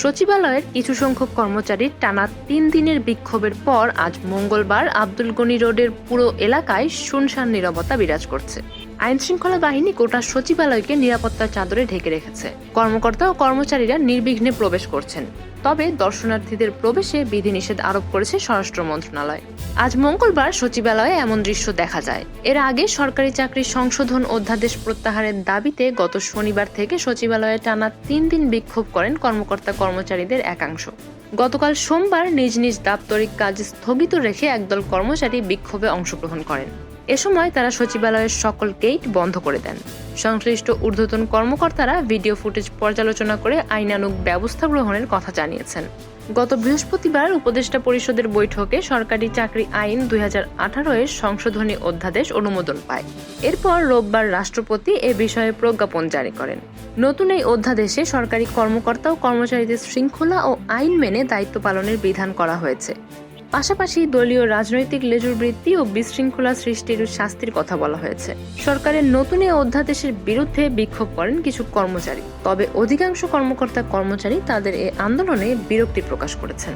সচিবালয়ের কিছু সংখ্যক কর্মচারীর টানা তিন দিনের বিক্ষোভের পর আজ মঙ্গলবার আব্দুল গনি রোডের পুরো এলাকায় শুনশান নিরবতা বিরাজ করছে। আইন শৃঙ্খলা বাহিনী গোটা সচিবালয়কে নিরাপত্তার চাদরে ঢেকে রেখেছে। কর্মকর্তা ও কর্মচারীরা নির্বিঘ্নে প্রবেশ করছেন। তবে দর্শনার্থীদের প্রবেশে বিধিনিষেধ আরোপ করেছে স্বরাষ্ট্র মন্ত্রণালয়। আজ মঙ্গলবার সচিবালয়ে এমন দৃশ্য দেখা যায়। এর আগে সরকারি চাকরির সংশোধন অধ্যাদেশ প্রত্যাহারের দাবিতে গত শনিবার থেকে সচিবালয়ে টানা তিন দিন বিক্ষোভ করেন কর্মকর্তা কর্মচারীদের একাংশ। গতকাল সোমবার নিজ নিজ দাপ্তরিক কাজ স্থগিত রেখে একদল কর্মচারী বিক্ষোভে অংশগ্রহণ করেন। এ সময় তারা সচিবালয়ের সকল গেট বন্ধ করে দেন। সংশ্লিষ্ট ঊর্ধ্বতন কর্মকর্তারা ভিডিও ফুটেজ পর্যালোচনা করে আইনানুগ ব্যবস্থা গ্রহণের কথা জানিয়েছেন। গত বৃহস্পতিবার উপদেষ্টা পরিষদের বৈঠকে সরকারি চাকরি আইন দুই হাজার আঠারো এর সংশোধনী অধ্যাদেশ অনুমোদন পায়। এরপর রোববার রাষ্ট্রপতি এ বিষয়ে প্রজ্ঞাপন জারি করেন। নতুন এই অধ্যাদেশে সরকারি কর্মকর্তা ও কর্মচারীদের শৃঙ্খলা ও আইন মেনে দায়িত্ব পালনের বিধান করা হয়েছে। পাশাপাশি দলীয় রাজনৈতিক লেজুর বৃত্তি ও বিশৃঙ্খলা সৃষ্টির শাস্তির কথা বলা হয়েছে। সরকারের নতুন এই অধ্যাদেশের বিরুদ্ধে বিক্ষোভ করেন কিছু কর্মচারী। তবে অধিকাংশ কর্মকর্তা কর্মচারী তাদের এই আন্দোলনে বিরক্তি প্রকাশ করেছেন।